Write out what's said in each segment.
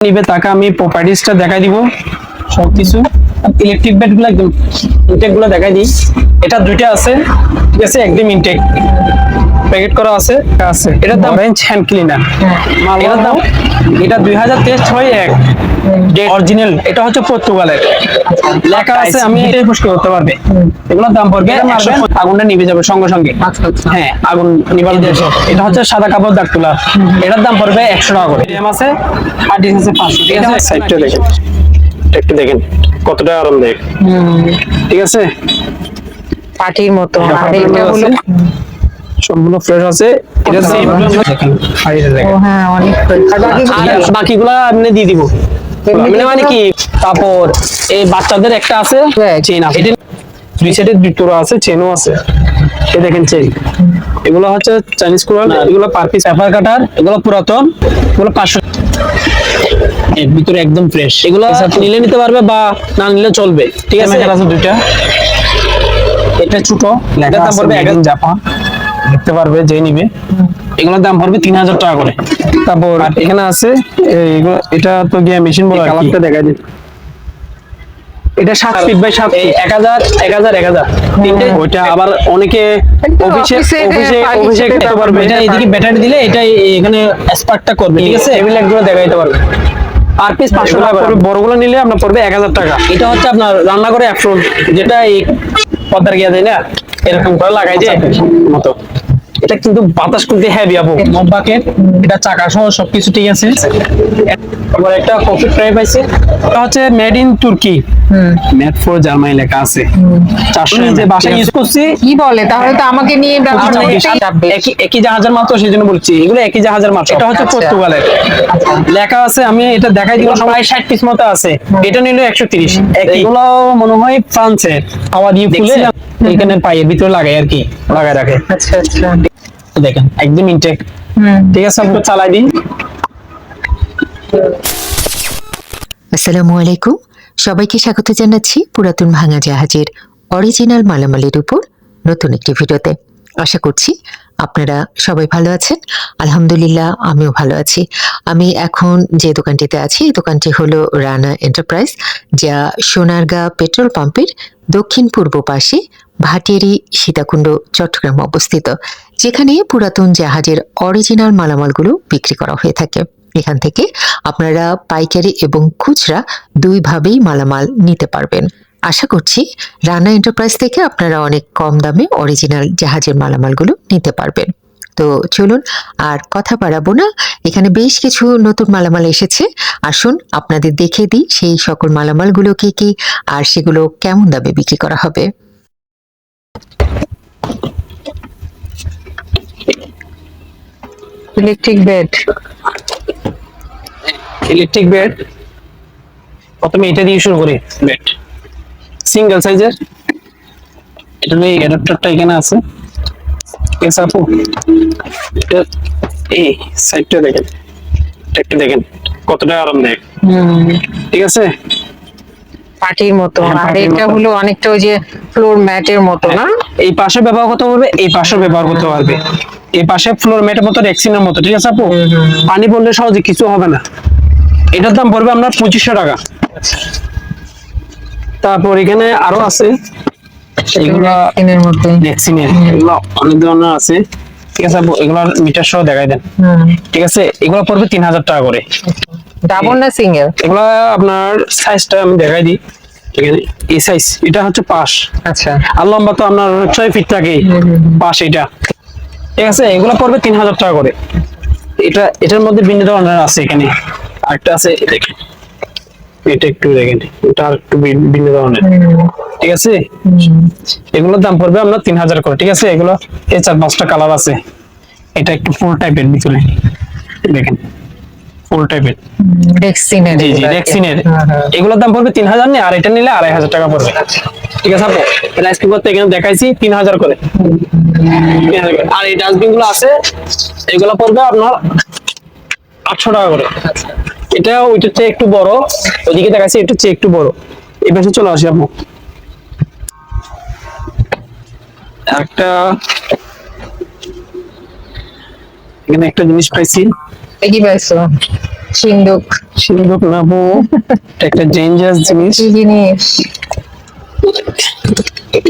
নিবে তাকে আমি প্রপার্টিসটা দেখাই দিব। সব কিছু ইলেকট্রিক ব্যাটগুলো একদম ইনটেকগুলো দেখাই দিই। এটা দুইটা আছে ঠিক আছে? একদম ইনটেক প্যাকেট করা আছে। আছে। এটার দাম অরেঞ্জ হ্যান্ড ক্লিনার এটার দাম এটা দুই হাজার তেইশ ছয় এক। অরিজিনাল এটা হচ্ছে পর্তুগালের। লেখা আছে আমি এটাই করতে পারবে। এগুলোর দাম পড়বে। আগুনটা নিভে যাবে সঙ্গে সঙ্গে। হ্যাঁ আগুন এটা হচ্ছে সাদা কাপড় দাগ তোলা এটার দাম পড়বে একশো টাকা করে। আছে হার্ড ডিস্ক আছে পাঁচশো। ঠিক আছে? সাইডটা এটা একটু দেখেন কতটা আরামদায়ক। ঠিক আছে? পাটির মতো আর এটা হলো আছে। সবগুলো ফ্রেশ আছে। এটা সেম দেখেন হাড়িটা ও হ্যাঁ অনেক। আর বাকিগুলো? বাকিগুলা আপনি দিয়ে দিব। মানে মানে কি তারপর এই বাচ্চাদের একটা আছে চেন আছে। এটা দুই সাইডে দুই তোরা আছে চেনও আছে। এই দেখেন চেন এগুলো হচ্ছে চাইনিজ কোরাল এগুলো পার পিস অ্যাপার কাটার এগুলো পুরাতন এগুলো পাঁচশো এর ভিতরে একদম ফ্রেশ এগুলো নিলে নিতে পারবে বা না নিলে চলবে। ঠিক আছে? আছে দুইটা। এটা ছোট এটার দাম পড়বে জাপান দেখতে পারবে যে নিবে। এগুলোর দাম পড়বে তিন হাজার টাকা করে। তারপর এখানে আছে এটা তো গিয়ে মেশিন বলে কালারটা দেখা দিন এটা সাত ফিট বাই সাত এক হাজার এক হাজার এক হাজার। ওইটা আবার অনেকে অফিসে অফিসে অফিসে এটা করতে পারবে। এটা এদিকে ব্যাটারি দিলে এটা এখানে স্পার্কটা করবে ঠিক আছে? টেবিলগুলো দেখা দিতে পারবে। আর পিস পাঁচশো টাকা করে। বড়গুলো নিলে আপনার পড়বে এক হাজার টাকা। এটা হচ্ছে আপনার রান্না করে অ্যাপ্রন যেটা এই পদ্মার গিয়া যায় না এরকম করে লাগাই যে মতো। এটা কিন্তু বাতাস করতে হ্যাভি আপু। মব্বাকের এটা চাকা সহ সবকিছু ঠিক আছে। আবার একটা কফি পাইছে। এটা হচ্ছে made in Turkey made for Germany লেখা আছে। চারশো যে বাসায় ইউজ করছি কি বলে? তাহলে তো আমাকে নিয়ে। একই একই জাহাজের মাত্র সেই জন্য বলছি। এগুলো একই জাহাজের মাত্র। এটা হচ্ছে আচ্ছা। পর্তুগালের। লেখা আছে আমি এটা দেখাই দিব সবাই ষাট পিস মতো আছে। এটা নিল একশো তিরিশ। এগুলো মনে হয় ফ্রান্সের। ফুলে এখানে পায়ের ভিতরে লাগাই আর কি লাগাই রাখে। আচ্ছা আচ্ছা। দেখেন একদম ইনটেক ঠিক আছে আমি চালাই দিই আসসালামু আলাইকুম। সবাইকে স্বাগত জানাচ্ছি পুরাতন ভাঙা জাহাজের অরিজিনাল মালামালের উপর নতুন একটি ভিডিওতে। আশা করছি আপনারা সবাই ভালো আছেন। আলহামদুলিল্লাহ, আমিও ভালো আছি। আমি এখন যে দোকানটিতে আছি, এই দোকানটি হলো রানা এন্টারপ্রাইজ, যা সোনারগাঁ পেট্রোল পাম্পের দক্ষিণ পূর্ব পাশে ভাটিয়ারি সীতাকুণ্ড, চট্টগ্রাম অবস্থিত, যেখানে পুরাতন জাহাজের অরিজিনাল মালামালগুলো বিক্রি করা হয়ে থাকে। এখান থেকে আপনারা পাইকারি এবং খুচরা দুইভাবেই মালামাল নিতে পারবেন। আশা করছি রানা এন্টারপ্রাইজ থেকে আপনারা অনেক কম দামে অরিজিনাল জাহাজের মালামালগুলো নিতে পারবেন। তো চলুন আর কথা বাড়াবো না। এখানে বেশ কিছু নতুন মালামাল এসেছে। আসুন আপনাদের দেখে দিই সেই সকল মালামালগুলো কি কি আর সেগুলো কেমন দামে বিক্রি করা হবে। ইলেকট্রিক বেড ইলেকট্রিক বেড প্রথমে এটা দিয়ে শুরু করি। বেড সিঙ্গেল সাইজের এটা এই অ্যাডাপ্টারটা এখানে আছে। ঠিক আছে আপু এই সাইডটা দেখেন। একটু দেখেন কতটা আরামদায়ক হুম। ঠিক আছে? পাটির মতো। হ্যাঁ, আর এটা হলো অনেকটা ওই যে ফ্লোর ম্যাটের মতো না? এই পাশে ব্যবহার করতে পারবে এই পাশে ব্যবহার করতে পারবে। এই পাশে ফ্লোর ম্যাটের মতো রেক্সিনের মতো ঠিক আছে আপু? পানি পড়লে সহজে কিছু হবে না। এটার দাম পড়বে আপনার পঁচিশশো টাকা। তারপর এখানে আরও আছে। এগুলা টিনের মতো রেক্সিনের এগুলো অনেক ধরনের আছে। ঠিক আছে আপু মিটার সহ দেখাই দেন। ঠিক আছে এগুলো পড়বে তিন হাজার টাকা করে। ডাবল না সিঙ্গেল এগুলো আপনার সাইজটা আমি দেখাই দিই। ঠিক এই সাইজ এটা হচ্ছে পাশ। আচ্ছা। আর লম্বা তো আপনার ছয় ফিট থাকে। পাশ এটা। ঠিক আছে এগুলো পড়বে তিন হাজার টাকা করে। এটা এটার মধ্যে ভিন্ন ধরনের আছে এখানে। আরেকটা আছে দেখেন এটা একটু দেখেন এটা আর একটু ভিন্ন ধরনের। ঠিক আছে? এগুলোর দাম পড়বে আপনার তিন হাজার করে ঠিক আছে? এগুলো এই চার পাঁচটা কালার আছে। এটা একটু ফুল টাইপের ভিতরে। দেখেন ফুল টাইপের জি জি রেক্সিনের এগুলোর দাম পড়বে তিন হাজার নেই আর এটা নিলে আড়াই হাজার টাকা পড়বে। ঠিক আছে আপু? রাইস কুকার তো এখানে দেখাইছি তিন হাজার করে। 3000 করে। আর এই ডাস্টবিনগুলো আছে এগুলো পড়বে আপনার আটশো টাকা করে। এটা ওইটার চেয়ে একটু বড় ওইদিকে দেখাইছি একটু চেয়ে একটু বড়। এই পাশে চলে আসি আপু। একটা এখানে একটা জিনিস পাইছি। কি পাইছো? সিন্ধুক সিন্ধুক না বউ একটা ডেঞ্জারাস জিনিস। জিনিস?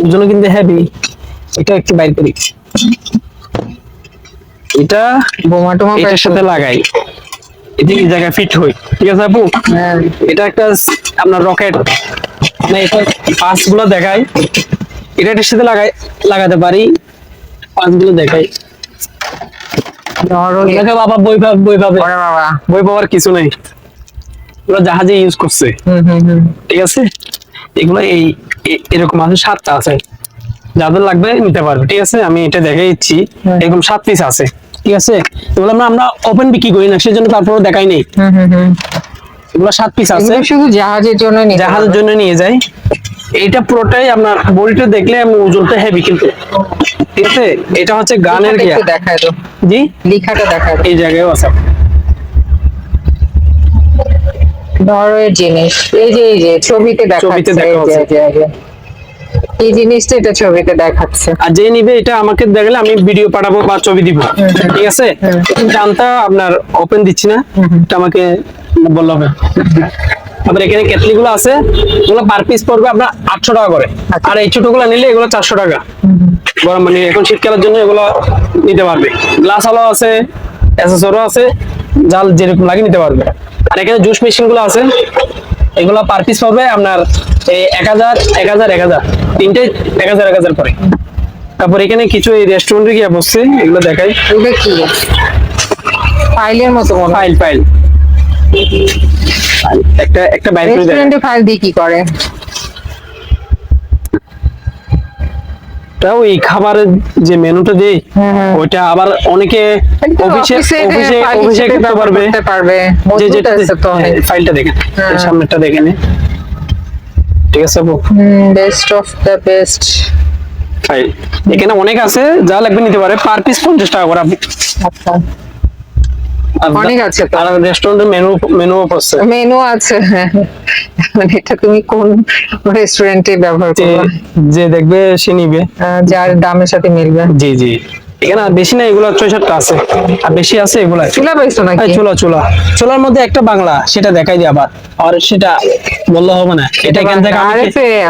ওজন কিন্তু হেভি এটা একটু বাইর করি। এটা বোমা টোমা এটার সাথে লাগাই। এই জায়গায় ফিট হই ঠিক আছে আপু? হ্যাঁ। এটা একটা আপনার রকেট না এটা গুলো দেখাই। এটা এটার সাথে লাগাই লাগাতে পারি। গুলো দেখাই। এটাকে বাবা বই পাবে বই পাবে। বই পাওয়ার কিছু নেই। ওরা জাহাজে ইউজ করছে। ঠিক আছে? এগুলো এই এরকম আছে সাতটা আছে। যাদের লাগবে নিতে পারবে। ঠিক আছে? আমি এটা দেখে দিচ্ছি এরকম সাত পিস আছে। ঠিক আছে? এগুলো আমরা আমরা ওপেন বিক্রি করি না সেজন্য তারপরে দেখাই নেই। এগুলো সাত পিস আছে। শুধু জাহাজের জন্য জাহাজের জন্য নিয়ে যাই। এইটা পুরোটাই আপনার বডিটা দেখলে ওজনটা হেভি কিন্তু ঠিক আছে? এটা হচ্ছে গানের গিয়া দেখায় তো জি? লিখাটা দেখায় এই জায়গায় আছে। ধরো জিনিস। এই যে এই যে ছবিতে দেখা যে, হচ্ছে। এই জিনিসটা এটা ছবিতে দেখাচ্ছে। আর যে নিবে এটা আমাকে দেখলে আমি ভিডিও পাঠাবো বা ছবি দিব। ঠিক আছে? আপনার ওপেন দিচ্ছি না। এটা আমাকে বললে হবে। আবার এখানে কেটলি গুলো আছে। এগুলো পার পিস পড়বে আপনার আটশো টাকা করে। আর এই ছোটগুলো নিলে এগুলো চারশো টাকা। গরম মানে এখন শীতকালের জন্য এগুলো নিতে পারবে। গ্লাস আলো আছে অ্যাসেসরও আছে জাল যেরকম লাগে নিতে পারবে। আর এখানে জুস মেশিনগুলো আছে। এগুলো পার পিস পাবে আপনার এক হাজার এক হাজার এক হাজার। তিনটে এক হাজার এক হাজার করে তারপর এখানে কিছু এই রেস্টুরেন্টে গিয়ে বসছে এগুলো দেখাই। ফাইলের মতো ফাইল ফাইল একটা একটা বাইর রেস্টুরেন্টে ফাইল দিয়ে কি করে? ওটা ওই খাবারের যে মেনুটা দেই হ্যাঁ, হ্যাঁ। ওইটা আবার অনেকে অফিসে অফিসে অফিসে করতে পারবে। যে যেটা তো অনেক। ফাইলটা দেখেন হ্যাঁ। সামনেরটা দেখেন ঠিক আছে আপু? Best of the best file এখানে অনেক আছে যা লাগবে নিতে পারে। পার পিস পঞ্চাশ টাকা করে আপু আচ্ছা। অনেক আছে তো। আর রেস্টুরেন্টের মেনু মেনু পড়ছে মেনু আছে। মানে এটা তুমি কোন রেস্টুরেন্টে ব্যবহার করবে যে দেখবে সে নিবে। যার দামের সাথে মিলবে। জি জি। এখানে বেশি না এগুলো ছয় সাতটা আছে। আর বেশি আছে এগুলো চুলা পাইছো নাকি? চুলা চুলা। চুলার মধ্যে একটা বাংলা সেটা দেখাই দিই আবার। আর সেটা বললে হবে না। এটা এখান থেকে।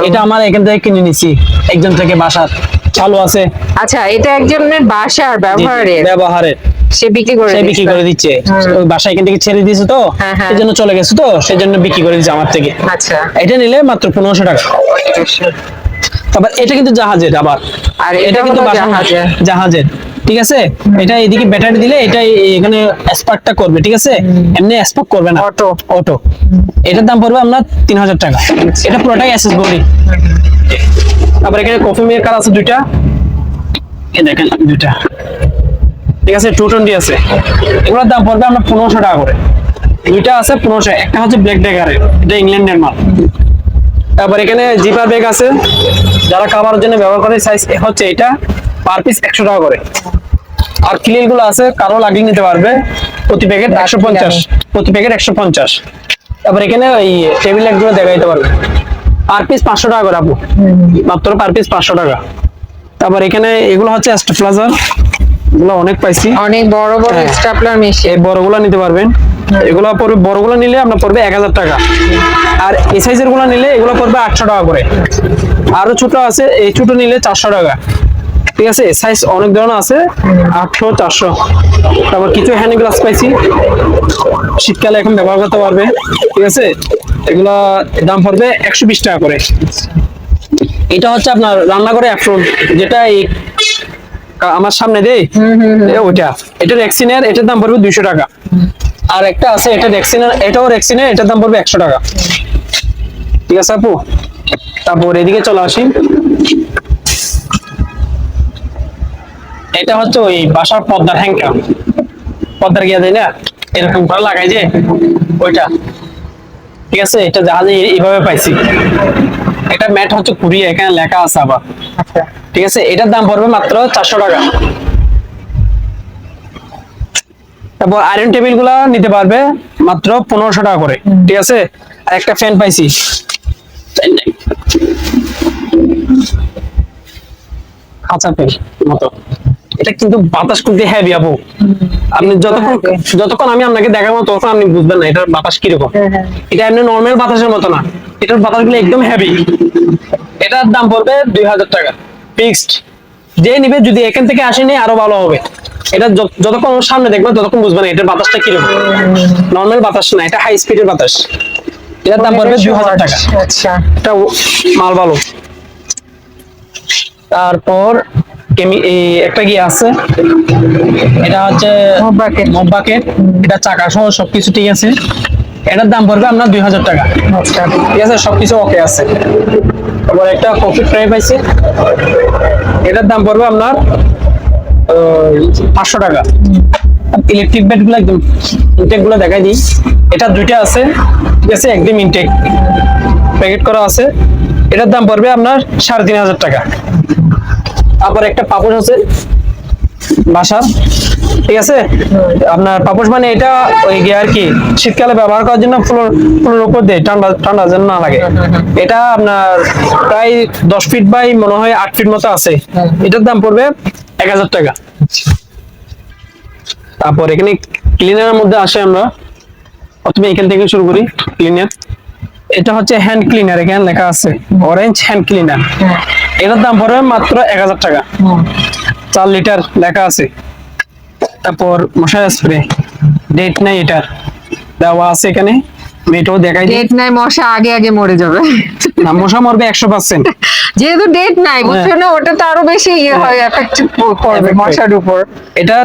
এটা আমার এখান থেকে কিনে নিছি। একজন থেকে বাসার চালু আছে। আচ্ছা এটা একজনের বাসার ব্যবহারের। ব্যবহারের। সে বিক্রি করে সে বিক্রি দিচ্ছে। করে দিচ্ছে। ওই বাসা এখান থেকে ছেড়ে দিয়েছে তো হ্যাঁ, হ্যাঁ। সেই জন্য চলে গেছে তো সেই জন্য বিক্রি করে দিচ্ছে আমার থেকে। আচ্ছা। এটা নিলে মাত্র পনেরোশো টাকা। তারপর এটা কিন্তু জাহাজের আবার। আর এটা কিন্তু জাহাজের। ঠিক আছে? এটা এদিকে ব্যাটারি দিলে এটা এখানে স্পার্কটা করবে ঠিক আছে? এমনি স্পার্ক করবে না। অটো অটো এটার দাম পড়বে আপনার তিন হাজার টাকা। এটা পুরোটাই এসএস বডি তারপর এখানে কফি মেকার আছে দুইটা। এই দেখেন দুইটা। ঠিক আছে? টু টোয়েন্টি আছে। এগুলোর দাম পড়বে আপনার পনেরোশো টাকা করে। দুইটা আছে পনেরোশো। একটা হচ্ছে ব্ল্যাক ডেকারের এটা ইংল্যান্ডের মাল। তারপর এখানে জিপার ব্যাগ আছে। যারা খাবারের জন্য ব্যবহার করে সাইজ হচ্ছে এটা পার পিস একশো টাকা করে। আরগুলো আছে কারও লাগিয়ে নিতে পারবে। প্রতি প্যাকেট একশো পঞ্চাশ। প্রতি প্যাকেট একশো পঞ্চাশ। তারপর এখানে ওই টেবিলগুলো দেখা দিতে পারবে। পার পিস পাঁচশো টাকা করে আপু। মাত্র পার পিস পাঁচশো টাকা। তারপর এখানে এগুলো হচ্ছে স্টেপ্লাজার এগুলো অনেক পাইছি অনেক বড় বড় হ্যাঁ। Stapler machine. এই বড়গুলো নিতে পারবেন। এগুলো পড়বে বড়গুলো নিলে আপনার পড়বে এক হাজার টাকা। আর এই সাইজেরগুলো নিলে এগুলো পড়বে আটশো টাকা করে। আরও ছোট আছে এই ছোট নিলে চারশো টাকা। ঠিক আছে? সাইজ অনেক ধরনের আছে আটশো চারশো। তারপর কিছু হ্যান্ড গ্লাস পাইছি। শীতকালে এখন ব্যবহার করতে পারবে। ঠিক আছে? এগুলো দাম পড়বে একশো বিশ টাকা করে। এটা হচ্ছে আপনার রান্নাঘরে অ্যাপ্রন যেটা এই আমার সামনে দেই? ওইটা। এটা রেক্সিনের এটার দাম পড়বে দুইশো টাকা। আর একটা আছে এটা রেক্সিনের এটাও রেক্সিনের এটার দাম পড়বে একশো টাকা। ঠিক আছে আপু? তারপর এদিকে চলে আসি। এটা হচ্ছে ওই বাসার পর্দার হ্যাঙ্কার পর্দার গিয়া দেয় না? এরকম করে লাগাই যে ওইটা। ঠিক আছে এটা জাহাজে এই- এইভাবে পাইছি। এটা ম্যাট হচ্ছে কুড়িয়ে এখানে লেখা আছে আবার। আচ্ছা। ঠিক আছে এটার দাম পড়বে মাত্র চারশো টাকা। তারপর আয়রন টেবিলগুলা নিতে পারবে মাত্র পনেরোশো টাকা করে ঠিক আছে? আর একটা ফ্যান পাইছি। খাঁচা ফ্যান মতো। এটা কিন্তু বাতাস কিন্তু হেভি আপু। আপনি যতক্ষণ যতক্ষণ আমি আপনাকে দেখাবো ততক্ষণ আপনি বুঝবেন না এটার বাতাস কীরকম। এটা এমনি নর্মাল বাতাসের মতো না। এটার বাতাসগুলো একদম হেভি এটার দাম পড়বে দুই হাজার টাকা। ফিক্সড যে নিবে যদি এখান থেকে আসেনি আরও ভালো হবে। এটা যতক্ষণ সামনে দেখবে ততক্ষণ বুঝবে না এটার বাতাসটা কীরকম। নর্মাল বাতাস না এটা হাই স্পিডের বাতাস। এটার দাম পড়বে দুই হাজার টাকা। আচ্ছা এটা মাল ভালো। তারপর একটা কি আছে? এটা হচ্ছে Mob bucket। বাকেট এটা চাকা সহ সবকিছু ঠিক আছে। এটার দাম পড়বে আপনার দুই হাজার টাকা। আচ্ছা। ঠিক আছে সবকিছু ওকে আছে। তারপর একটা কফি ফ্রাই পাইছি। এটার দাম পড়বে আপনার পাঁচশো টাকা। ইলেকট্রিক ব্যাটগুলো একদম ইনটেকগুলো দেখাই দিই। এটা দুইটা আছে, ঠিক আছে? একদম ইনটেক প্যাকেট করা আছে। এটার দাম পড়বে আপনার সাড়ে তিন হাজার টাকা। তারপর একটা পাপড় আছে, বাসার, ঠিক আছে? আপনার পাপোশ মানে এটা ওই গিয়ে আর কি, শীতকালে ব্যবহার করার জন্য ফুলের ফুলের উপর দেয় ঠান্ডা ঠান্ডা যেন না লাগে। এটা আপনার প্রায় দশ ফিট বাই মনে হয় আট ফিট মতো আছে। এটার দাম পড়বে এক হাজার টাকা। তারপর এখানে ক্লিনারের মধ্যে আসে আমরা। প্রথমে এখান থেকে শুরু করি ক্লিনার এটা হচ্ছে হ্যান্ড ক্লিনার এখানে লেখা আছে অরেঞ্জ হ্যান্ড ক্লিনার এটার দাম পড়বে মাত্র এক হাজার টাকা। চার লিটার লেখা আছে। তারপর মশার স্প্রে ডেট নাই এটার। দেওয়া আছে এখানে। এটাও দেখাই ডেট নাই মশা আগে আগে মরে যাবে। না মশা মরবে একশো পার্সেন্ট যেহেতু ডেট নাই বুঝছ না ওটা তো আরও বেশি ইয়ে হয় এফেক্ট করবে মশার উপর। এটা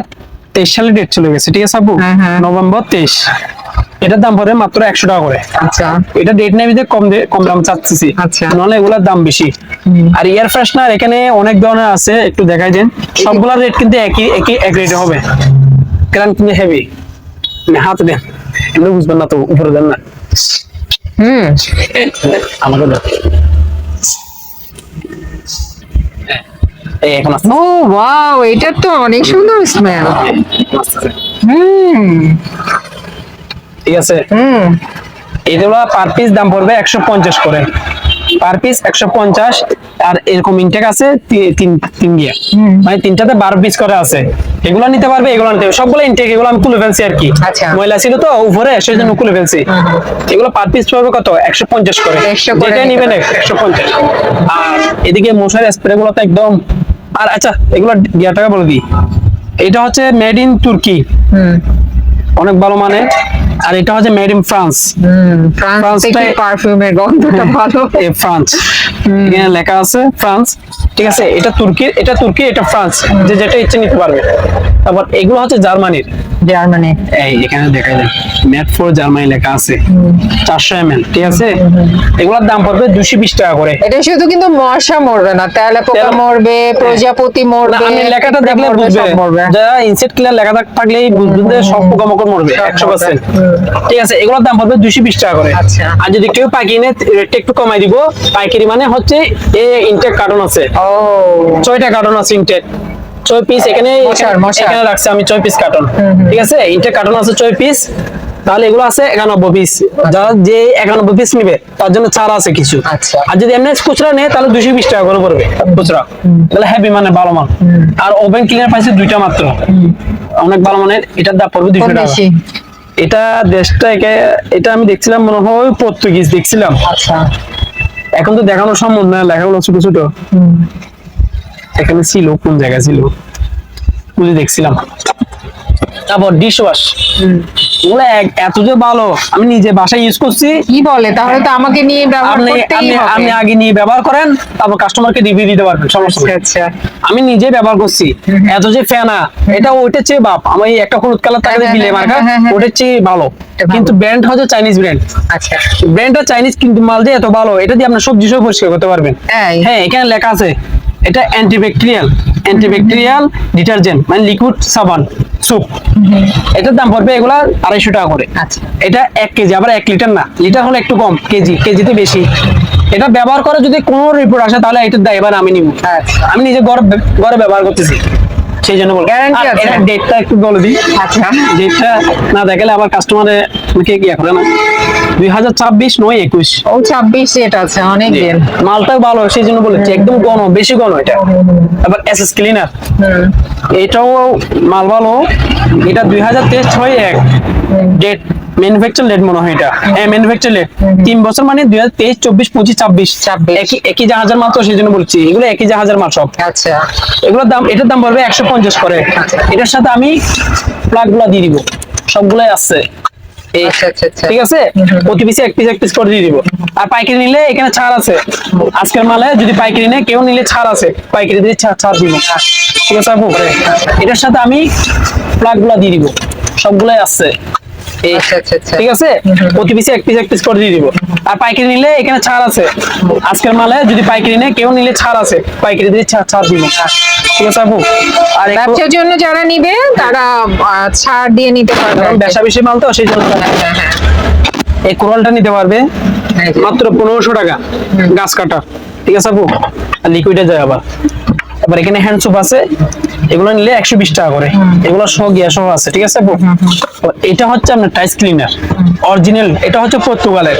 তেইশ সালে ডেট চলে গেছে ঠিক আছে আপু? হ্যাঁ, হ্যাঁ। নভেম্বর তেইশ। এটার দাম পড়বে মাত্র একশো টাকা করে। আচ্ছা। এটা ডেট নাই কম কম দাম চাচ্ছি। আচ্ছা। নাহলে এগুলোর দাম বেশি। আর এয়ার ফ্রেশনার এখানে অনেক ধরনের আছে একটু দেখাই দেন। সবগুলোর রেট কিন্তু একই একই এক রেটে হবে। কারণ কিন্তু হেভি হাতে দেন এমনি বুঝবেন না তো উপরে দেন না। হুম। আমাকে এখন ও ওয়াও এটা তো অনেক সুন্দর স্মেল হুম। ঠিক আছে? হুম। এগুলো পার পিস দাম পড়বে একশো পঞ্চাশ করে। পার পিস একশো পঞ্চাশ আর এরকম ইনটেক আছে তিন তিন গিয়া। মানে তিনটাতে বারো পিস করে আছে। এগুলো নিতে পারবে এগুলো নিতে পারবে। সবগুলো ইনটেক এগুলো আমি খুলে ফেলছি আর কি। আচ্ছা। ময়লা ছিল তো উপরে সেই জন্য খুলে ফেলছি। এগুলো পার পিস পড়বে কত? একশো পঞ্চাশ করে। 100 করে যেটা নিবেন একশো পঞ্চাশ। আর এদিকে মশার স্প্রে গুলো তো একদম আর আচ্ছা এগুলো গিয়াটাকে বলে দিই। এটা হচ্ছে মেড ইন তুর্কি হুম। অনেক ভালো মানে। আর এটা হচ্ছে মেড ইন ফ্রান্স ফ্রান্স থেকে পারফিউমের গন্ধটা ভালো। এ ফ্রান্স এখানে লেখা আছে ফ্রান্স ঠিক আছে এটা তুর্কি এটা তুর্কি এটা ফ্রান্স যে যেটা ইচ্ছে নিতে পারবে। তারপর এগুলো হচ্ছে জার্মানির। জার্মানি এই এখানে দেখা যায় ম্যাট ফর জার্মানি লেখা আছে। চারশো এম ঠিক আছে? এগুলোর দাম পড়বে দুশো বিশ টাকা করে। এটা শুধু কিন্তু মশা মরবে না তেলা পোকা মরবে প্রজাপতি মরবে আমি লেখাটা দেখলে বুঝবে। মরবে। যারা লেখা থাকলেই বুঝবে সব পোকামাকড় মরবে একশো পার্সেন্ট ঠিক আছে এগুলোর দাম পড়বে দুশো বিশ টাকা করে। আচ্ছা। আর যদি কেউ পাইকারি নেয় রেটটা একটু কমাই দিব। পাইকারি মানে হচ্ছে এই ইনটেক কার্টন আছে। ও। ছয়টা কার্টন আছে ইনটেক ছয় পিস এখানে। এখানে রাখছে আমি ছয় পিস কার্টন ঠিক আছে? ইনটেক কার্টন আছে ছয় পিস তাহলে এগুলো আছে একানব্বই পিস যারা যে একানব্বই পিস নিবে তার জন্য ছাড় আছে কিছু। আচ্ছা। আর যদি এমনি খুচরা নেয় তাহলে দুশো বিশ টাকা করে পড়বে খুচরা। তাহলে হ্যাপি মানে ভালো আর ওভেন ক্লিনার পাইছে দুইটা মাত্র। অনেক ভালো মানের। এটার দাম পড়বে কম টাকা। এটা দেশটা একে- এটা আমি দেখছিলাম মনে হয় পর্তুগিজ দেখছিলাম। আচ্ছা। এখন তো দেখানো সম্ভব না লেখাগুলো ছোট ছোট। এখানে ছিল কোন জায়গায় ছিল? বুঝে দেখছিলাম। তারপর ডিশ ওয়াশ ওগুলো এত যে ভালো আমি নিজে বাসায় ইউজ করছি। কি বলে? তাহলে তো আমাকে নিয়ে ব্যবহার করতেই হবে। আপনি আগে নিয়ে ব্যবহার করেন তারপর কাস্টমারকে রিভিউ দিতে পারবেন সমস্যা আচ্ছা নেই। আচ্ছা আমি নিজে ব্যবহার করছি। এত যে ফেনা এটা ওইটার চেয়ে বাপ। আমি একটা হলুদ কালার থাকে হ্যাঁ, বিলে হ্যাঁ, মার্কা হ্যাঁ, হ্যাঁ। ওটার চেয়ে ভালো। কিন্তু ব্র্যান্ড হচ্ছে চাইনিজ ব্র্যান্ড আচ্ছা। ব্র্যান্ডটা চাইনিজ কিন্তু মাল দিয়ে এত ভালো এটা দিয়ে আপনার সবজি সব পরিষ্কার করতে পারবেন। তাই? হ্যাঁ এখানে লেখা আছে। এটা অ্যান্টিব্যাকটেরিয়াল অ্যান্টিব্যাকটেরিয়াল ডিটারজেন্ট মানে লিকুইড সাবান সুপ এটার দাম পড়বে এগুলা আড়াইশো টাকা করে। আচ্ছা। এটা এক কেজি আবার এক লিটার না। লিটার হলে একটু কম কেজি কেজিতে বেশি। এটা ব্যবহার করে যদি কোনো রিপোর্ট আসে তাহলে এটার দায় এবার আমি নিব। আচ্ছা। আমি নিজে ঘরে ঘরে ব্যবহার করতেছি। সেই জন্য বল Guarantee আছে? ডেটটা একটু বলে দিই। আচ্ছা। ডেটটা না দেখালে আবার কাস্টমারে কে কি করে না দুই হাজার ছাব্বিশ নয় একুশ। ও ছাব্বিশ রেট আছে অনেক দিন মালটা ভালো সেই জন্য বলেছি একদম বেশি এটা। এস এস ক্লিনার এটাও মাল ভালো এটা দুই হাজার তেইশ ছয় এক। ডেট ম্যানুফ্যাকচার লেট মনে হয় এটা। হ্যাঁ ম্যানুফ্যাকচার লেট তিন বছর মানে দুই হাজার তেইশ চব্বিশ পঁচিশ ছাব্বিশ। ছাব্বিশ। একই একই জাহাজের তো সেই জন্য বলছি এগুলো একই জাহাজের সব। আচ্ছা। এগুলোর দাম এটার দাম পড়বে একশো পঞ্চাশ করে। এটার সাথে আমি প্লাগগুলা দিয়ে দিব। সবগুলাই আছে। ঠিক আছে? প্রতি পিসে এক পিস এক পিস করে দিয়ে দিব। আর পাইকারি নিলে এখানে ছাড় আছে। আজকের মালে যদি পাইকারি নেয় কেউ নিলে ছাড় আছে। পাইকারি দিয়ে ছাড় দিব। ঠিক আছে আপু? এটার সাথে আমি প্লাগগুলা দিয়ে দিব। সবগুলাই আছে। আচ্ছা আচ্ছা আচ্ছা। ঠিক আছে? প্রতি পিসে এক পিস এক পিস করে দিয়ে দিব। আর পাইকারি নিলে এখানে ছাড় আছে। আজকের মালে যদি পাইকারি নেয় কেউ নিলে ছাড় আছে। পাইকারি দিয়ে ছাড় ছাড় দিব। ঠিক আছে আপু? আর ব্যবসার জন্য যারা নিবে তারা ছাড় দিয়ে নিতে পারবে কারণ ব্যবসা বেশি মাল তো সেই জন্য হ্যাঁ হ্যাঁ হ্যাঁ। এই কোরালটা নিতে পারবে। মাত্র পনেরোশো টাকা গাছ কাটা। ঠিক আছে আপু? আর লিকুইডে যায় আবার। এবার এখানে হ্যান্ড সোপ আছে। এগুলো নিলে একশো বিশ টাকা করে। এগুলো সহ গিয়া সহ আছে ঠিক আছে এটা হচ্ছে আপনার টাইস ক্লিনার অরিজিনাল এটা হচ্ছে পর্তুগালের।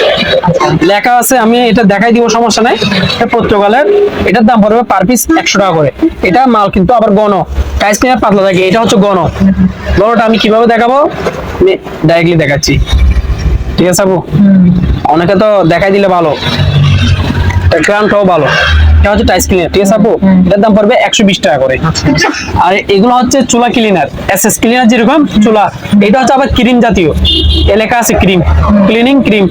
লেখা আছে আমি এটা দেখাই দিব সমস্যা নাই। এটা পর্তুগালের এটার দাম পড়বে পার পিস একশো টাকা করে। এটা মাল কিন্তু আবার গণ। টাইস ক্লিনার পাতলা থাকে এটা হচ্ছে গণ। গণটা আমি কীভাবে দেখাবো? ডাইরেক্টলি দেখাচ্ছি। ঠিক আছে আপু? অনেকে তো দেখাই দিলে ভালো। গ্রামটাও ভালো। এটা হচ্ছে টাইস ক্লিনার ঠিক আছে আপু? এটার দাম পড়বে একশো বিশ টাকা করে। আর এগুলো হচ্ছে চুলা ক্লিনার এস এস ক্লিনার যেরকম চুলা। এটা হচ্ছে আবার ক্রিম জাতীয়। এলাকা আছে ক্রিম ক্লিনিং ক্রিম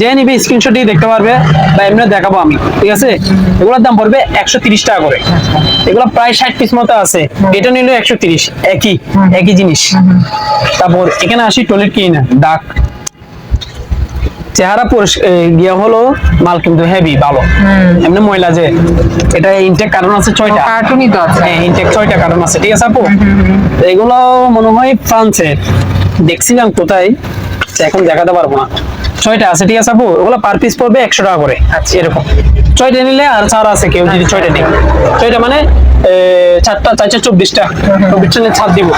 যে নিবে স্ক্রিনশটই দেখতে পারবে বা এমনি দেখাবো আমি ঠিক আছে? এগুলোর দাম পড়বে একশো তিরিশ টাকা করে। এগুলো প্রায় ষাট পিস মতো আছে। এটা নিলে একশো তিরিশ একই একই জিনিস। তারপর এখানে আসি টয়লেট ক্লিনার ডাক চেহারা গিয়া হলো মাল কিন্তু হেভি ভালো এমনি ময়লা যে এটা ইনটেক কারণ আছে ছয়টা। কার্টুনই তো আছে। হ্যাঁ ইনটেক ছয়টা কারণ আছে ঠিক আছে আপু? এগুলো মনে হয় ফ্রান্সের দেখছিলাম কোথায় এখন দেখাতে পারব না। ছয়টা আছে ঠিক আছে আপু? ওগুলো পার পিস পড়বে একশো টাকা করে। আচ্ছা। এরকম। ছয়টা নিলে আর ছাড় আছে কেউ যদি ছয়টা নেই ছয়টা মানে চারটা চারটা চব্বিশটা। চব্বিশটা নিয়ে ছাড় দিব।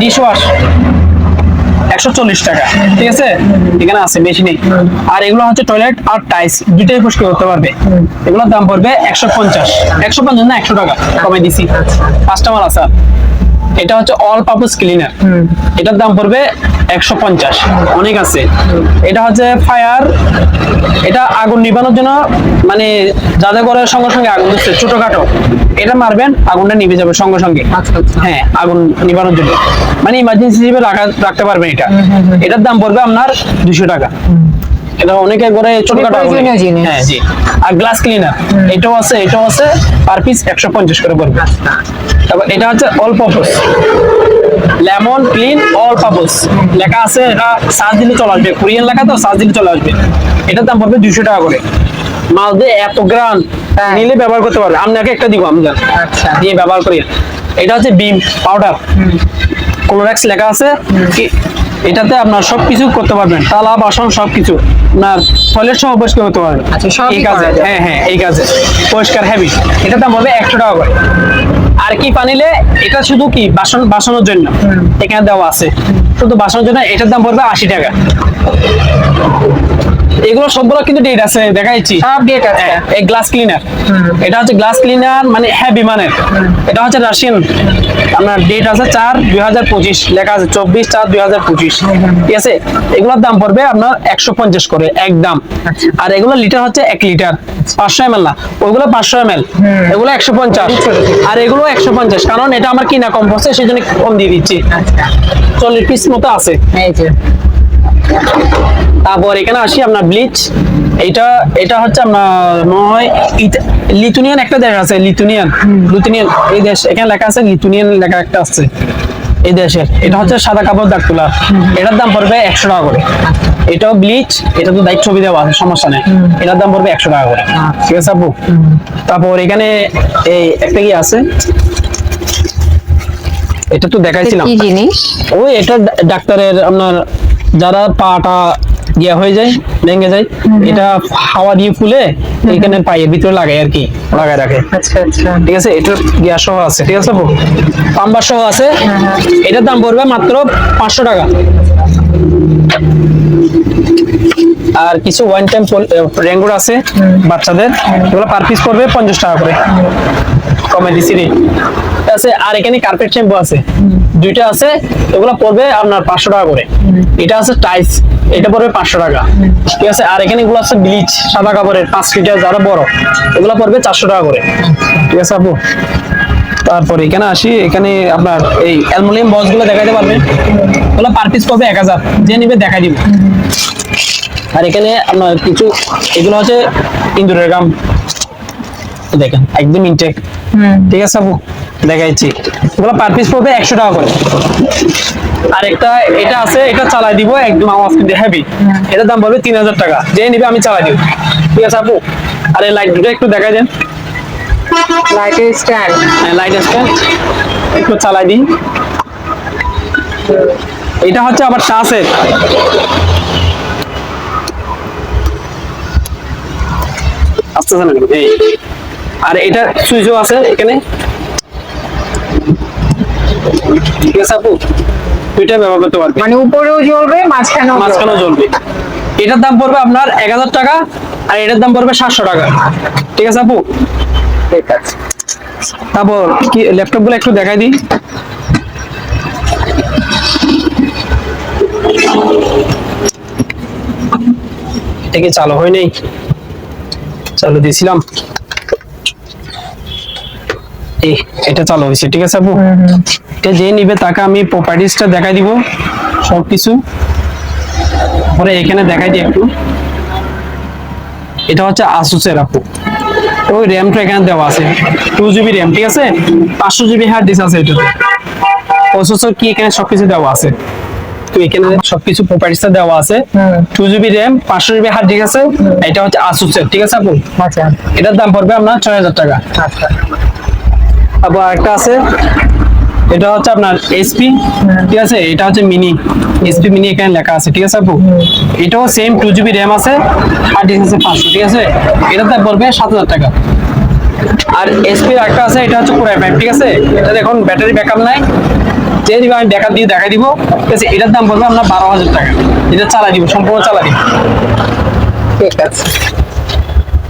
ডিশ ওয়াশ একশো চল্লিশ টাকা ঠিক আছে? এখানে আছে বেশি নেই। আর এগুলো হচ্ছে টয়লেট আর টাইস দুইটাই পরিষ্কার করতে পারবে। এগুলোর দাম পড়বে একশো পঞ্চাশ। একশো পঞ্চাশ না একশো টাকা। কমে দিছি। পাঁচটা মাল আছে। এটা হচ্ছে অল পারপাস ক্লিনার এটার দাম পড়বে একশো পঞ্চাশ। অনেক আছে। এটা হচ্ছে ফায়ার এটা আগুন নিবানোর জন্য মানে যাদের করে সঙ্গে সঙ্গে আগুন দিচ্ছে ছোটখাটো এটা মারবেন আগুনটা নিভে যাবে সঙ্গে সঙ্গে। আচ্ছা আচ্ছা। হ্যাঁ আগুন নিবানোর জন্য। মানে ইমার্জেন্সি হিসেবে রাখা রাখতে পারবেন এটা। এটার দাম পড়বে আপনার দুশো টাকা। এটা অনেকে করে ছোটখাটো। হ্যাঁ জি। আর গ্লাস ক্লিনার এটাও আছে এটাও আছে পার পিস একশো পঞ্চাশ করে পড়বে। তারপর এটা হচ্ছে all purpose lemon clean all purpose লেখা আছে এটা সার্চ দিলে চলে আসবে। কোরিয়ান লেখা তো সার্চ দিলে চলে আসবে। এটার দাম পড়বে দুশো টাকা করে। মাল দিয়ে এত গ্রান হ্যাঁ। নিলে ব্যবহার করতে পারবে। আপনাকে একটা দিব আমি আচ্ছা। দিয়ে ব্যবহার করি। এটা হচ্ছে বিম পাউডার ক্লোরেক্স লেখা আছে এটাতে আপনার সবকিছু করতে পারবেন। তালা বাসন সবকিছু। আপনার টয়লেট সহ পরিষ্কার করতে পারবেন। আচ্ছা, এই কাজে। হ্যাঁ হ্যাঁ এই কাজে। পরিষ্কার হ্যাবি এটার দাম হবে একশো টাকা করে। আর কি পানিলে এটা শুধু কি? বাসন বাসনের জন্য। এখানে দেওয়া আছে। শুধু বাসনের জন্য এটার দাম পড়বে আশি টাকা। এগুলো সবগুলো কিন্তু ডেট আছে দেখাইছি। সব ডেট আছে। হ্যাঁ, এই গ্লাস ক্লিনার এটা হচ্ছে গ্লাস ক্লিনার মানে হ্যাভি মানের। এটা হচ্ছে রাশিয়ান আপনার ডেট আছে চার দুই হাজার পঁচিশ লেখা আছে চব্বিশ চার দুই হাজার পঁচিশ। ঠিক আছে? এগুলোর দাম পড়বে আপনার একশো পঞ্চাশ করে একদম আর এগুলো লিটার হচ্ছে এক লিটার পাঁচশো এম না ওগুলো পাঁচশো এম এগুলো একশো পঞ্চাশ। আর এগুলো একশো পঞ্চাশ কারণ এটা আমার কিনা কম পড়ছে সেই জন্য কম দিয়ে দিচ্ছি। আচ্ছা। চল্লিশ পিস মতো আছে। এই যে। তারপর এখানে আসি আপনার ব্লিচ এটা এটা হচ্ছে আপনার মনে হয় লিথুনিয়ান একটা দেশ আছে লিথুনিয়ান লিথুনিয়ান এই দেশ এখানে লেখা আছে লিথুনিয়ান লেখা একটা আছে এই দেশের এটা হচ্ছে সাদা কাপড় দাগ তোলা এটার দাম পড়বে একশো টাকা করে। এটাও ব্লিচ এটা তো দায়িত্ব ছবি দেওয়া আছে সমস্যা নেই। এটার দাম পড়বে একশো টাকা করে। ঠিক আছে আপু? তারপর এখানে এই একটা কি আছে? এটা তো দেখাইছিলাম। ওই এটা ডাক্তারের আপনার যারা পাটা ইয়া হয়ে যায় ভেঙে যায় এটা হাওয়া দিয়ে ফুলে এখানে পায়ের ভিতরে লাগায় আর কি লাগায় রাখে। আচ্ছা আচ্ছা। ঠিক আছে? এটার গ্যাস সহ আছে ঠিক আছে পাম্বার সহ আছে। এটার দাম পড়বে মাত্র পাঁচশো টাকা। আর কিছু ওয়ান টাইম রেঙ্গুর আছে বাচ্চাদের। এগুলো পার পিস পড়বে পঞ্চাশ টাকা করে। কমেডি দিছি রে। আছে আর এখানে কার্পেট শ্যাম্পু আছে। দুইটা আছে এগুলো পড়বে আপনার পাঁচশো টাকা করে। এটা আছে টাইস এটা পড়বে পাঁচশো টাকা। ঠিক আছে? আর এখানে এগুলো আছে ব্লিচ সাদা কাপড়ের পাঁচ লিটার যারা বড় এগুলো পড়বে চারশো টাকা করে। ঠিক আছে আপু? তারপরে এখানে আসি এখানে আপনার এই অ্যালুমিনিয়াম বক্সগুলো দেখাইতে পারবেন। ওগুলো পার পিস পড়বে এক হাজার যে নিবে দেখাই দিব। আর এখানে আপনার কিছু এগুলো হচ্ছে ইন্দুরের গাম। দেখেন একদম ইনটেক ঠিক আছে আপু? দেখাইছি। এগুলো পার পিস পড়বে একশো টাকা করে। আর একটা এটা আছে এটা চালাই দিব একদম আমার হেভি এটার দাম পড়বে তিন হাজার টাকা। যে নিবে আমি চালাই দিব। ঠিক আছে আপু? আর এই লাইট দুটো একটু দেখাই দেন। লাইটের স্ট্যান্ড লাইট স্ট্যান্ড একটু চালাই দিই। এটা হচ্ছে আবার টাচের আস্তে আস্তে এই। আর এটা সুইচও আছে এখানে। ঠিক আছে আপু? দুইটা ব্যবহার করতে পারবে। মানে উপরেও জ্বলবে মাঝখানেও মাঝখানেও জ্বলবে। এটার দাম পড়বে আপনার এক হাজার টাকা আর এটার দাম পড়বে সাতশো টাকা। ঠিক আছে আপু? ঠিক আছে। তারপর কি ল্যাপটপগুলো একটু দেখাই দিই। চালু হয় নাই? চালু দিয়েছিলাম এটা চালু হয়েছে ঠিক আছে আপু? এটা যে নিবে তাকে আমি প্রপার্টিসটা দেখাই দিব সব কিছু পরে এখানে দেখাই দিই একটু। এটা হচ্ছে আসুসের আপু। ওই র্যামটা এখানে দেওয়া আছে টু জিবি র্যাম ঠিক আছে? পাঁচশো জিবি হার্ড ডিস্ক আছে এটাতে। প্রসেসর কি এখানে সবকিছু দেওয়া আছে? তো এখানে সবকিছু প্রপার্টিসটা দেওয়া আছে। টু জিবি র্যাম পাঁচশো জিবি হার্ড ডিস্ক আছে। এটা হচ্ছে আসুসের ঠিক আছে আপু? আচ্ছা। এটার দাম পড়বে আপনার ছয় হাজার টাকা। আচ্ছা। আবার একটা আছে। এটা হচ্ছে আপনার এসপি ঠিক আছে? এটা হচ্ছে মিনি এসপি মিনি এখানে লেখা আছে ঠিক আছে আপু? এটাও সেম টু জিবি র্যাম আছে আর ডিস্ক আছে পাঁচশো ঠিক আছে? এটার দাম পড়বে সাত হাজার টাকা। আর এসপি একটা আছে এটা হচ্ছে পুরাই পাইপ ঠিক আছে? এটা এখন ব্যাটারি ব্যাকআপ নাই। যে দিবে আমি ব্যাকআপ দিয়ে দেখাই দিব ঠিক আছে? এটার দাম পড়বে আপনার বারো হাজার টাকা। এটা চালাই দিব সম্পূর্ণ চালাই দিব। ঠিক আছে।